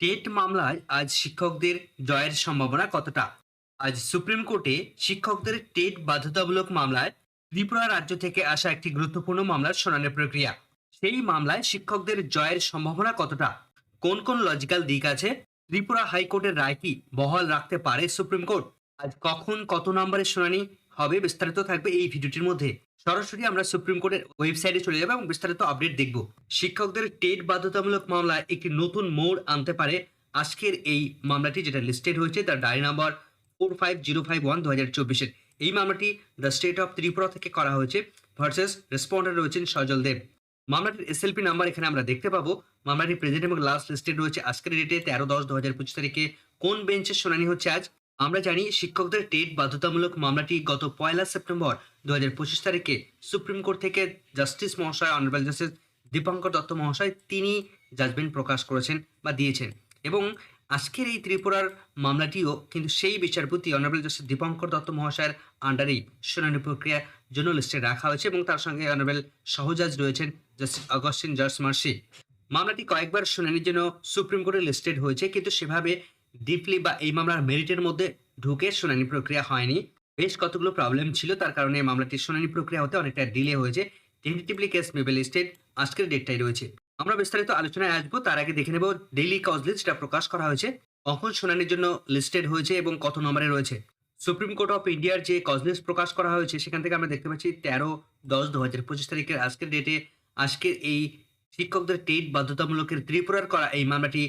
TET মামলায় আজ শিক্ষকদের জয়ের সম্ভাবনা কতটা? আজ সুপ্রিম কোর্টে শিক্ষকদের টেট বাধ্যতামূলক মামলায় ত্রিপুরা রাজ্য থেকে আসা একটি গুরুত্বপূর্ণ মামলার শুনানি প্রক্রিয়া। সেই মামলায় শিক্ষকদের জয়ের সম্ভাবনা কতটা? কোন কোন লজিক্যাল দিক আছে? ত্রিপুরা হাইকোর্টের রায় কি বহাল রাখতে পারে সুপ্রিম কোর্ট? আজ কখন কত নম্বরের শুনানি? হবে, বিস্তারিত থাকবে এই ভিডিওটির মধ্যে। সরাসরি আমরা সুপ্রিম কোর্টের ওয়েবসাইটে চলে যাব এবং বিস্তারিত আপডেট দেখব। শিক্ষকদের টেট বাধ্যতামূলক মামলায় একটি নতুন মোড় আনতে পারে। আজকের এই মামলাটি যেটা লিস্টেড হয়েছে, তার diary number four five zero five one দু হাজার চব্বিশের এই মামলাটি দ্য স্টেট অফ ত্রিপুরা থেকে করা হয়েছে ভার্সেস রেসপন্ডার রয়েছেন সজল দেব। মামলাটির এসএলপি নাম্বার এখানে আমরা দেখতে পাবো। মামলাটি প্রেজেন্ট এবং লাস্ট লিস্টেড রয়েছে আজকের ডেটে তেরো দশ দু হাজার পঁচিশ তারিখে। কোন বেঞ্চের শুনানি হচ্ছে আজ? আমরা জানি শিক্ষকদের টেট বাধ্যতামূলক মামলাটি গত পয়লা সেপ্টেম্বর দু হাজার পঁচিশ তারিখে সুপ্রিম কোর্ট থেকে জাস্টিস মহাশয় অনারেবল জাস্টিস দীপঙ্কর দত্ত মহাশয় তিনি জাজমেন্ট প্রকাশ করেছেন বা দিয়েছেন। এবং আজকের এই ত্রিপুরার মামলাটিও কিন্তু সেই বিচারপতি অনারেবল জাস্টিস দীপঙ্কর দত্ত মহাশয়ের আন্ডারেই শুনানি প্রক্রিয়ার জন্য লিস্টে রাখা হয়েছে এবং তার সঙ্গে অনারেবল সহজাজ রয়েছেন জাস্টিস অগস্টিন জর্জ মার্সি। মামলাটি কয়েকবার শুনানির জন্য সুপ্রিম কোর্টে লিস্টেড হয়েছে, কিন্তু সেভাবে ডিপলি বা এই মামলার মেরিটের মধ্যে ঢুকে শুনানি প্রক্রিয়া হয়নি। বেশ কতগুলো প্রবলেম ছিল, তার কারণে মামলাটির শুনানি প্রক্রিয়া হতে অনেকটা ডিলে হয়েছে। টেন্টেটিভলি কেস মেবে লিস্টেড আজকের ডেটটাই রয়েছে। আমরা বিস্তারিত আলোচনায় আসব, তার আগে দেখে নেব ডেইলি কজ লিস্ট যেটা প্রকাশ করা হয়েছে, কখন শুনানির জন্য লিস্টেড হয়েছে এবং কত নম্বরে রয়েছে। সুপ্রিম কোর্ট অফ ইন্ডিয়ার যে কজ লিস্ট প্রকাশ করা হয়েছে, সেখান থেকে আমরা দেখতে পাচ্ছি তেরো দশ দু হাজার পঁচিশ তারিখের আজকের ডেটে আজকের এই শিক্ষকদের টেট বাধ্যতামূলকের ত্রিপুরার করা এই মামলাটি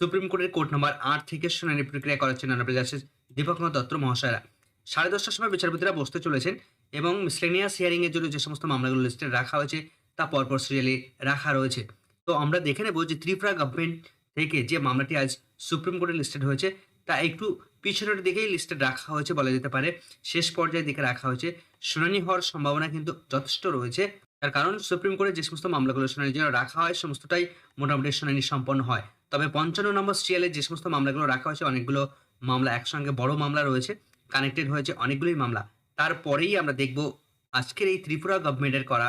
সুপ্রিম কোর্টের কোর্ট নম্বর আট থেকে শুনানি প্রক্রিয়া করাচ্ছেন অনারেবল জাস্টিস দীপকনাথ দত্ত মহাশয়রা। সাড়ে দশটার সময় বিচারপতিরা বসতে চলেছেন এবং মিসলেনিয়াস হিয়ারিং এর জন্য যে সমস্ত মামলাগুলো লিস্টে রাখা হয়েছে, তা পরপর সিরিয়ালি রাখা রয়েছে। তো আমরা দেখে নেব যে ত্রিপুরা গভর্নমেন্ট থেকে যে মামলাটি আজ সুপ্রিম কোর্টে লিস্টেড হয়েছে, তা একটু পিছনের দিকেই লিস্টেড রাখা হয়েছে বলা যেতে পারে। শেষ পর্যায়ের দিকে রাখা হয়েছে। শুনানি হওয়ার সম্ভাবনা কিন্তু যথেষ্ট রয়েছে। তার কারণ সুপ্রিম কোর্টে যে সমস্ত মামলাগুলো শুনানির জন্য রাখা হয়, সমস্তটাই মোটামুটি শুনানি সম্পন্ন হয়। তবে পঞ্চান্ন নম্বর সিরিয়ালে যে সমস্ত মামলাগুলো রাখা হয়েছে, অনেকগুলো মামলা একসঙ্গে, বড় মামলা রয়েছে কানেক্টেড হয়েছে অনেকগুলোই মামলা। তারপরেই আমরা দেখব আজকের এই ত্রিপুরা গভর্নমেন্টের করা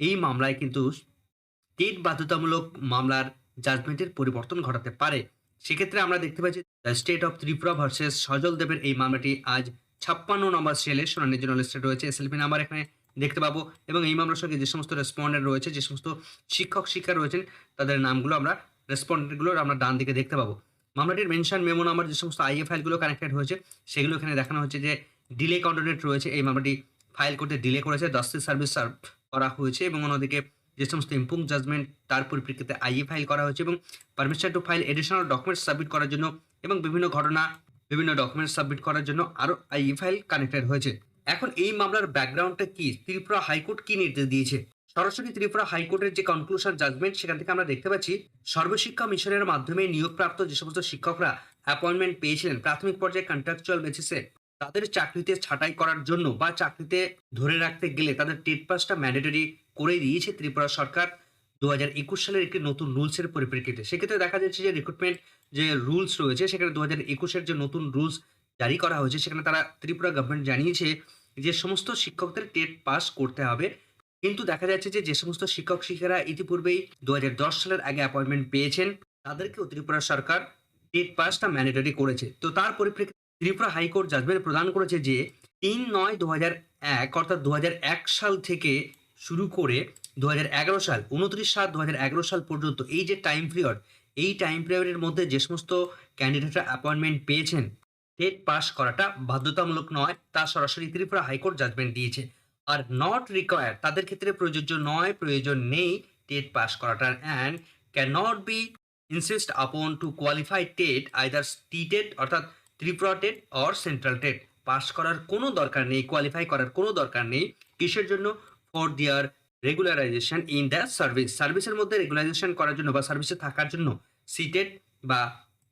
এই মামলায় কিন্তু স্টেট বাধ্যতামূলক মামলার জাজমেন্টের পরিবর্তন ঘটাতে পারে। সেক্ষেত্রে আমরা দেখতে পাচ্ছি the state of Tripura versus Sajal দেবের এই মামলাটি আজ ছাপ্পান্ন নম্বর সিরিয়ালে শুনানির জন্য লিস্টেড রয়েছে। এসএলপি নাম্বার এখানে দেখতে পাবো। এবং এই মামলার সঙ্গে যে সমস্ত রেসপন্ডেন্ট রয়েছে, যে সমস্ত শিক্ষক শিক্ষা রয়েছেন, তাদের নামগুলো আমরা রেসপন্ডেন্টগুলোর আমরা ডান দিকে দেখতে পাবো। মামলাটির মেনশন মেমো নাম্বার যে সমস্ত আইএ ফাইলগুলো কানেক্টেড হয়েছে, সেগুলো এখানে দেখানো হচ্ছে যে ডিলে কন্টিনেন্ট রয়েছে। এই মামলাটি ফাইল করতে ডিলে করেছে দশটি সার্ভিস সার্ভ করা হয়েছে এবং অন্যদিকে যে সমস্ত ইম্পুং জাজমেন্ট তার পরিপ্রেক্ষিতে আইএ ফাইল করা হয়েছে এবং permission to file additional documents submit করার জন্য এবং বিভিন্ন ঘটনা, বিভিন্ন ডকুমেন্টস সাবমিট করার জন্য আরও আইএ ফাইল কানেক্টেড হয়েছে। এখন এই মামলার ব্যাকগ্রাউন্ডটা কি? ত্রিপুরা হাইকোর্ট কি নির্দেশ দিয়েছে? সরাসরি ত্রিপুরা হাইকোর্টের যে কনক্লুশন জাজমেন্ট সেখান থেকে আমরা দেখতে পাচ্ছি সর্বশিক্ষা মিশনের মাধ্যমে নিয়োগপ্রাপ্ত যে সমস্ত শিক্ষকরা অ্যাপয়েন্টমেন্ট পেয়েছিলেন, প্রাথমিক পর্যায়ে কন্ট্রাকচুয়াল বেসিসে তাদের চাকরিতে ছাঁটাই করার জন্য বা চাকরিতে ধরে রাখতে গেলে তাদের টেট পাসটা ম্যান্ডেটরি করে দিয়েছে ত্রিপুরা সরকার দু হাজার একুশ সালের একটি নতুন রুলসের পরিপ্রেক্ষিতে। সেক্ষেত্রে দেখা যাচ্ছে যে রিক্রুটমেন্ট যে রুলস রয়েছে, সেখানে দু হাজার একুশের যে নতুন রুলস জারি করা হয়েছে, সেখানে তারা ত্রিপুরা গভর্নমেন্ট জানিয়েছে যে সমস্ত শিক্ষকদের টেট পাস করতে হবে। কিন্তু দেখা যাচ্ছে যে যে সমস্ত শিক্ষক শিক্ষিকারা ইতিপূর্বেই দু হাজার দশ সালের আগে অ্যাপয়েন্টমেন্ট পেয়েছেন তাদেরকেও ত্রিপুরা সরকার টেট পাসটা ম্যান্ডেটরি করেছে। তো তার পরিপ্রেক্ষিতে ত্রিপুরা হাইকোর্ট জাজমেন্ট প্রদান করেছে যে, তিন নয় দু এক অর্থাৎ দু এক সাল থেকে শুরু করে দু এগারো সাল, উনত্রিশ সাত দু এগারো সাল পর্যন্ত এই যে টাইম পিরিয়ড এই টাইম পিরিয়ডের মধ্যে যে সমস্ত ক্যান্ডিডেটরা অ্যাপয়েন্টমেন্ট পেয়েছেন টেট পাস করাটা বাধ্যতামূলক নয়, তা সরাসরি ত্রিপুরা হাইকোর্ট জাজমেন্ট দিয়েছে। আর নট রিকোয়ার তাদের ক্ষেত্রে প্রযোজ্য নয়, প্রয়োজন নেই, টেট পাস করাটা and can not be insist upon to qualify TET either TET, অর্থাৎ Tripura TET or central TET. Pass করার কোনো দরকার নেই কোয়ালিফাই করার কোনো দরকার নেই, কিসের জন্য? ফর দিয়ার রেগুলারাইজেশন ইন দ্য সার্ভিস সার্ভিসের মধ্যে রেগুলারাইজেশন করার জন্য বা সার্ভিসে থাকার জন্য সিটেট বা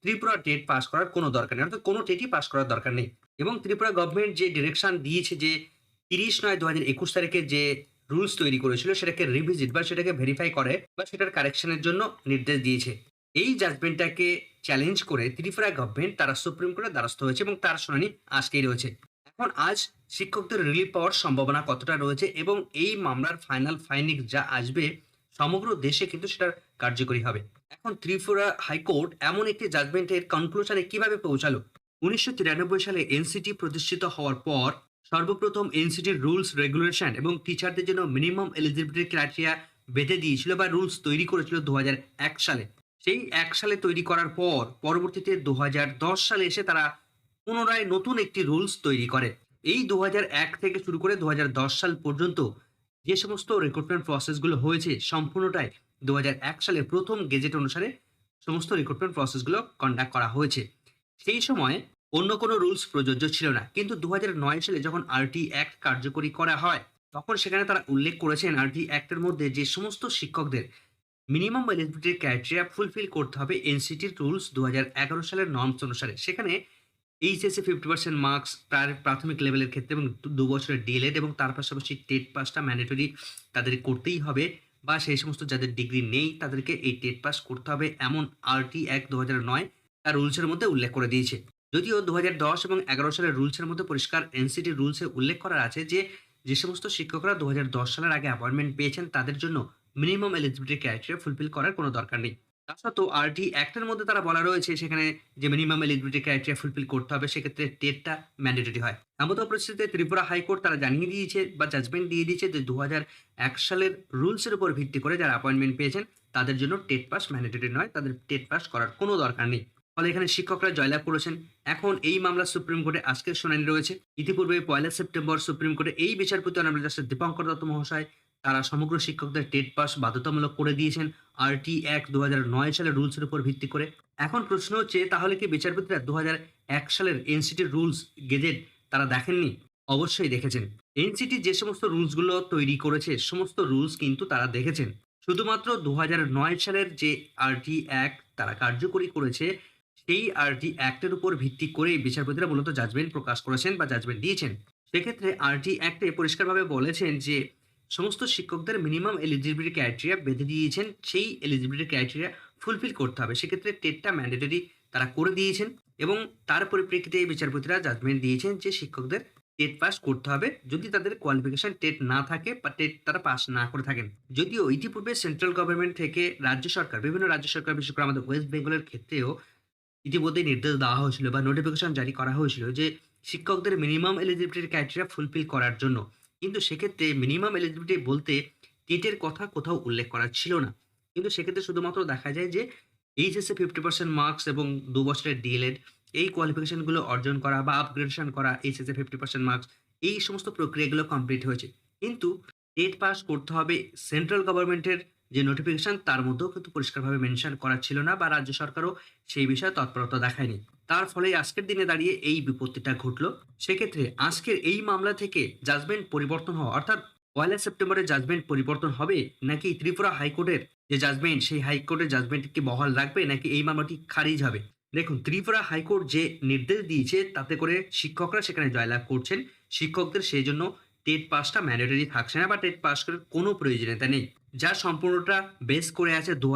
ত্রিপুরা টেট পাস করার কোনো দরকার নেই, অর্থাৎ কোনো টেটই পাস করার দরকার নেই। এবং ত্রিপুরা গভর্নমেন্ট যে ডিরেকশন দিয়েছে যে তিরিশ নয় দু হাজার একুশ তারিখে যে রুলস তৈরি করেছিল, সেটাকে রিভিজিট বা সেটাকে ভেরিফাই করে বা সেটার কারেকশনের জন্য নির্দেশ দিয়েছে। এই জাজমেন্টটাকে চ্যালেঞ্জ করে ত্রিপুরা গভর্নমেন্ট তারা সুপ্রিম কোর্টের দ্বারস্থ হয়েছে এবং তার শুনানি আজকেই রয়েছে। এখন আজ শিক্ষকদের রিলিফ পাওয়ার সম্ভাবনা কতটা রয়েছে এবং এই মামলার ফাইনাল ফাইনিং যা আসবে সমগ্র দেশে কিন্তু সেটার কার্যকরী হবে। এখন ত্রিপুরা হাইকোর্ট এমন একটি জাজমেন্টের কনক্লুশনে কীভাবে পৌঁছালো? উনিশশো তিরানব্বই সালে এনসিটি প্রতিষ্ঠিত হওয়ার পর সর্বপ্রথম এনসিটির রুলস রেগুলেশন এবং টিচারদের জন্য মিনিমাম এলিজিবিলিটি ক্রাইটেরিয়া বেঁধে দিয়েছিল বা রুলস তৈরি করেছিল দু সালে। সেই এক সালে তৈরি করার পর পরবর্তীতে দু হাজার দশ সালে এসে তারা পুনরায় নতুন একটি রুলস তৈরি করে। এই দু থেকে শুরু করে দু হাজার দশ সাল পর্যন্ত যে সমস্ত রিক্রুটমেন্ট প্রসেসগুলো হয়েছে সম্পূর্ণটাই দু সালের প্রথম গেজেট অনুসারে সমস্ত রিক্রুটমেন্ট প্রসেসগুলো কন্ডাক্ট করা হয়েছে। সেই সময় অন্য কোনো রুলস প্রযোজ্য ছিল না। কিন্তু দু হাজার নয় সালে যখন আরটি অ্যাক্ট কার্যকরী করা হয়, তখন সেখানে তারা উল্লেখ করেছেন আরটি অ্যাক্টের মধ্যে যে সমস্ত শিক্ষকদের মিনিমাম এলিজিবিলিটি ক্রাইটেরিয়া ফুলফিল করতে হবে এনসিটির রুলস দু হাজার এগারো সালের নর্মস অনুসারে। সেখানে এইচএসএ ফিফটি পার্সেন্ট মার্কস তার প্রাথমিক লেভেলের ক্ষেত্রে এবং দু বছরের ডিএলএড এবং তার পাশাপাশি টেট পাসটা ম্যান্ডেটরি তাদের করতেই হবে বা সেই সমস্ত যাদের ডিগ্রি নেই তাদেরকে এই টেট পাস করতে হবে। এমন আরটি এক দু হাজার নয় তার রুলসের মধ্যে উল্লেখ করে দিয়েছে। যদিও দু দশ এবং এগারো সালের রুলসের মধ্যে পরিষ্কার এনসিটি রুলসে উল্লেখ করা আছে যে যে সমস্ত শিক্ষকরা দু দশ সালের আগে অ্যাপয়েন্টমেন্ট পেয়েছেন, তাদের জন্য মিনিমাম এলিজিবিলিটি ক্রাইটেরিয়া ফুলফিল করার কোনো দরকার নেই। তা সত্ত্বেও আরটি অ্যাক্টের মধ্যে তারা বলা রয়েছে সেখানে যে মিনিমাম এলিজিবিলিটি ক্রাইটেরিয়া ফুলফিল করতে হবে, সেক্ষেত্রে টেটটা ম্যান্ডেটরি হয়। এমত পরিস্থিতিতে ত্রিপুরা হাইকোর্ট তারা জানিয়ে দিয়েছে বা জাজমেন্ট দিয়ে দিয়েছে যে দু সালের রুলসের উপর ভিত্তি করে যারা অ্যাপয়েন্টমেন্ট পেয়েছেন, তাদের জন্য টেট পাস ম্যান্ডেটরি নয়, তাদের টেট পাস করার কোনো দরকার নেই। ফলে এখানে শিক্ষকরা জয়লাভ করেছেন। এখন এই মামলা সুপ্রিম কোর্টে আজকের শুনানি রয়েছে। ইতিপূর্বে পয়লা সেপ্টেম্বর সুপ্রিম কোর্টে এই বিচারপতি অনারেবল জাস্টিস দীপঙ্কর দত্ত মহাশয় তারা সমগ্র শিক্ষকদের টেট পাস বাধ্যতামূলক করে দিয়েছেন আরটি এক দু সালের রুলসের উপর ভিত্তি করে। এখন প্রশ্ন হচ্ছে, তাহলে কি বিচারপতিরা দু এক সালের এনসিটির রুলস গেজেট তারা দেখেননি? অবশ্যই দেখেছেন। এনসিটি যে সমস্ত রুলসগুলো তৈরি করেছে, সমস্ত রুলস কিন্তু তারা দেখেছেন। শুধুমাত্র দু সালের যে আরটি অ্যাক্ট তারা কার্যকরী করেছে আরটি অ্যাক্টের উপর ভিত্তি করে বিচারপতিরা মূলত জাজমেন্ট প্রকাশ করেছেন বা জাজমেন্ট দিয়েছেন। সেক্ষেত্রে আরটি অ্যাক্টে পরিষ্কারভাবে বলেছেন যে, সমস্ত শিক্ষকদের মিনিমাম এলিজিবিলিটি ক্রাইটেরিয়া বেঁধে দিয়েছেন, সেই এলিজিবিলিটি ক্রাইটেরিয়া ফুলফিল করতে হবে। সেক্ষেত্রে টেটটা ম্যান্ডেটরি তারা করে দিয়েছেন এবং তার পরিপ্রেক্ষিতে বিচারপতিরা জাজমেন্ট দিয়েছেন যে শিক্ষকদের টেট পাস করতে হবে। যদি তাদের কোয়ালিফিকেশন টেট না থাকে বা টেট তারা পাস না করে থাকেন। যদিও ইতিপূর্বে সেন্ট্রাল গভর্নমেন্ট থেকে রাজ্য সরকার, বিভিন্ন রাজ্য সরকার, বিশেষ করে আমাদের ওয়েস্ট বেঙ্গলের ক্ষেত্রেও ইতিমধ্যে নির্দেশ দেওয়া হয়েছিল বা নোটিফিকেশন জারি করা হয়েছিল যে শিক্ষকদের মিনিমাম এলিজিবিলিটি ক্রাইটেরিয়া ফুলফিল করার জন্য। কিন্তু সেক্ষেত্রে মিনিমাম এলিজিবিলিটি বলতে টেটের কথা কোথাও উল্লেখ করা ছিল না। কিন্তু সেক্ষেত্রে শুধুমাত্র দেখা যায় যে এইচএসএ ফিফটি পার্সেন্ট মার্কস এবং দু বছরের ডিএলএড এই কোয়ালিফিকেশনগুলো অর্জন করা বা আপগ্রেডেশন করা এইচএসএ ফিফটি পার্সেন্ট মার্কস এই সমস্ত প্রক্রিয়াগুলো কমপ্লিট হয়েছে। কিন্তু টেট পাস করতে হবে সেন্ট্রাল গভর্নমেন্টের যে নোটিফিকেশন তার মধ্যেও কিন্তু পরিষ্কারভাবে মেনশন করা ছিল না বা রাজ্য সরকারও সেই বিষয়ে তৎপরতা দেখায়নি। তার ফলে আজকের দিনে দাঁড়িয়ে এই বিপত্তিটা ঘটলো। সেক্ষেত্রে আজকের এই মামলা থেকে জাজমেন্ট পরিবর্তন হওয়া, অর্থাৎ পয়লা সেপ্টেম্বরে জাজমেন্ট পরিবর্তন হবে নাকি ত্রিপুরা হাইকোর্টের যে জাজমেন্ট সেই হাইকোর্টের জাজমেন্ট কি বহাল রাখবে নাকি এই মামলাটি খারিজ হবে? দেখুন, ত্রিপুরা হাইকোর্ট যে নির্দেশ দিয়েছে তাতে করে শিক্ষকরা সেখানে জয়লাভ করছেন। শিক্ষকদের সেই জন্য টেট পাসটা ম্যান্ডেটরি থাকছে না বা টেট পাস করার কোনো প্রয়োজনীয়তা নেই। যা সম্পূর্ণটা বেস করে আছে দু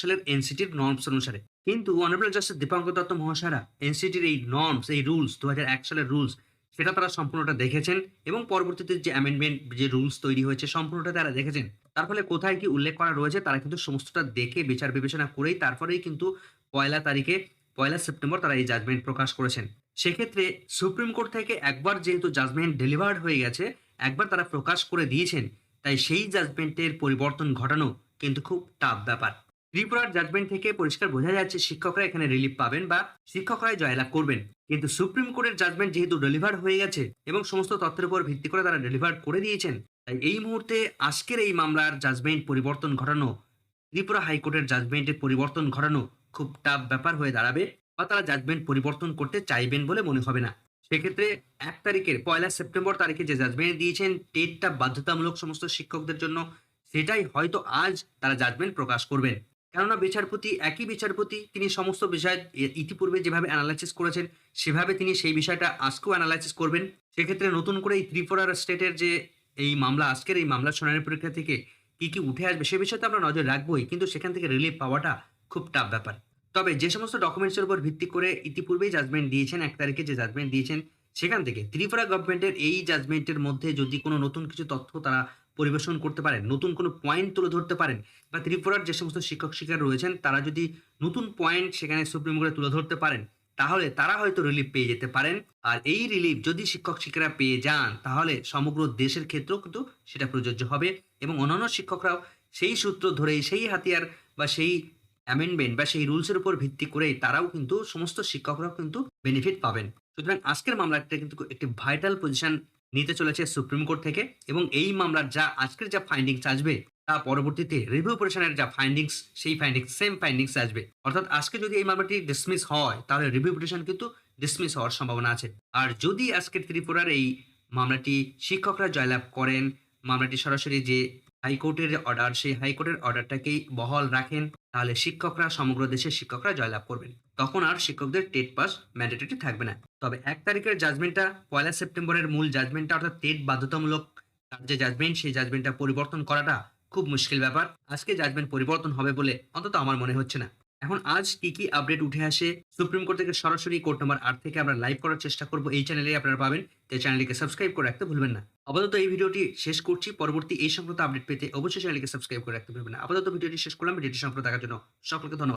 সালের এনসিটির নর্মস অনুসারে। কিন্তু অনারেবল জাস্টিস দীপঙ্কর দত্ত মহাশয়রা এনসিটির এই নর্মস এই রুলস দু সালের রুলস সেটা তারা সম্পূর্ণটা দেখেছেন এবং পরবর্তীতে যে অ্যামেন্ডমেন্ট যে রুলস তৈরি হয়েছে সম্পূর্ণটা তারা দেখেছেন। তার ফলে কোথায় কি উল্লেখ করা রয়েছে তারা কিন্তু সমস্তটা দেখে বিচার বিবেচনা করেই তারপরেই কিন্তু পয়লা তারিখে, পয়লা সেপ্টেম্বর তারা এই জাজমেন্ট প্রকাশ করেছেন। সেক্ষেত্রে সুপ্রিম কোর্ট থেকে একবার যেহেতু জাজমেন্ট ডেলিভার্ড হয়ে গেছে, একবার তারা প্রকাশ করে দিয়েছেন তাই সেই জাজমেন্টের পরিবর্তন ঘটানো কিন্তু খুব টাফ ব্যাপার। ত্রিপুরার জাজমেন্ট থেকে পরিষ্কার বোঝা যাচ্ছে শিক্ষকরা এখানে রিলিফ পাবেন বা শিক্ষকরাই জয়লাভ করবেন। কিন্তু সুপ্রিম কোর্টের জাজমেন্ট যেহেতু ডেলিভার হয়ে গেছে এবং সমস্ত তথ্যের উপর ভিত্তি করে তারা ডেলিভার করে দিয়েছেন, তাই এই মুহূর্তে আজকের এই মামলার জাজমেন্ট পরিবর্তন ঘটানো, ত্রিপুরা হাইকোর্টের জাজমেন্টের পরিবর্তন ঘটানো খুব টাফ ব্যাপার হয়ে দাঁড়াবে বা তারা জাজমেন্ট পরিবর্তন করতে চাইবেন বলে মনে হবে না। সেক্ষেত্রে এক তারিখের, পয়লা সেপ্টেম্বর তারিখে যে জাজমেন্ট দিয়েছেন টেটটা বাধ্যতামূলক সমস্ত শিক্ষকদের জন্য, সেটাই হয়তো আজ তারা জাজমেন্ট প্রকাশ করবেন। কেননা বিচারপতি, একই বিচারপতি, তিনি সমস্ত বিষয় ইতিপূর্বে যেভাবে অ্যানালাইসিস করেছেন, সেভাবে তিনি সেই বিষয়টা আজকেও অ্যানালাইসিস করবেন। সেক্ষেত্রে নতুন করে এই ত্রিপুরার স্টেটের যে এই মামলা, আজকের এই মামলা শুনানি পরীক্ষা থেকে কি কি উঠে আসবে, সে বিষয়ে তো আমরা নজর রাখবোই, কিন্তু সেখান থেকে রিলিফ পাওয়াটা খুব টাফ ব্যাপার। তবে যে সমস্ত ডকুমেন্টসের উপর ভিত্তি করে ইতিপূর্বেই জাজমেন্ট দিয়েছেন, এক তারিখে যে জাজমেন্ট দিয়েছেন, সেখান থেকে ত্রিপুরা গভর্নমেন্টের এই জাজমেন্টের মধ্যে যদি কোনো নতুন কিছু তথ্য তারা পরিবেশন করতে পারেন, নতুন কোনো পয়েন্ট তুলে ধরতে পারেন, বা ত্রিপুরার যে সমস্ত শিক্ষক শিক্ষিকা রয়েছেন, তারা যদি নতুন পয়েন্ট সেখানে সুপ্রিম কোর্টে তুলে ধরতে পারেন, তাহলে তারা হয়তো রিলিফ পেয়ে যেতে পারেন। আর এই রিলিফ যদি শিক্ষক শিক্ষিকারা পেয়ে যান, তাহলে সমগ্র দেশের ক্ষেত্রেও কিন্তু সেটা প্রযোজ্য হবে এবং অন্যান্য শিক্ষকরাও সেই সূত্র ধরেই সেই হাতিয়ার বা সেই অ্যামেন্ডমেন্ট বা সেই রুলসের উপর ভিত্তি করেই তারাও কিন্তু সমস্ত শিক্ষকরাও কিন্তু বেনিফিট পাবেন। সুতরাং আজকের মামলাটা কিন্তু একটি ভাইটাল পজিশন নিতে চলেছে সুপ্রিম কোর্ট থেকে এবং এই মামলার যা আজকের যা ফাইন্ডিংস আসবে, তা পরবর্তীতে রিভিউ পরিশনের যা ফাইন্ডিংস সেই ফাইন্ডিংস সেম ফাইন্ডিংস আসবে। অর্থাৎ আজকে যদি এই মামলাটি ডিসমিস হয়, তাহলে রিভিউ পিটিশন কিন্তু ডিসমিস হওয়ার সম্ভাবনা আছে। আর যদি আজকের ত্রিপুরার এই মামলাটি শিক্ষকরা জয়লাভ করেন, মামলাটি সরাসরি যে হাইকোর্টের অর্ডার সেই হাইকোর্টের অর্ডারটাকেই বহাল রাখেন, তাহলে শিক্ষকরা, সমগ্র দেশের শিক্ষকরা জয়লাভ করবেন। তখন আর শিক্ষকদের টেট পাস ম্যান্ডেটরি থাকবে না। তবে এক তারিখের জাজমেন্টটা পয়লা সেপ্টেম্বরের মূল জাজমেন্টটা অর্থাৎ টেট বাধ্যতামূলক যে জাজমেন্ট সেই জাজমেন্টটা পরিবর্তন করাটা খুব মুশকিল ব্যাপার। আজকে জাজমেন্ট পরিবর্তন হবে বলে অন্তত আমার মনে হচ্ছে না। এখন আজ কি কি আপডেট উঠে আসে, সুপ্রিম কোর্ট থেকে সরাসরি কোর্ট নাম্বার আট থেকে আমরা লাইভ করার চেষ্টা করব। এই চ্যানেলে আপনারা পাবেন। তাই চ্যানেলটিকে সাবস্ক্রাইব করে রাখতে ভুলবেন না। আপাতত এই ভিডিওটি শেষ করছি। পরবর্তী এই সংক্রান্ত আপডেট পেতে অবশ্যই চ্যানেলকে সাবস্ক্রাইব করে রাখতে পারবেন আপাতত ভিডিওটি শেষ করলাম। ভিডিওটি সম্পর্কে দেখার জন্য সকলকে ধন্যবাদ।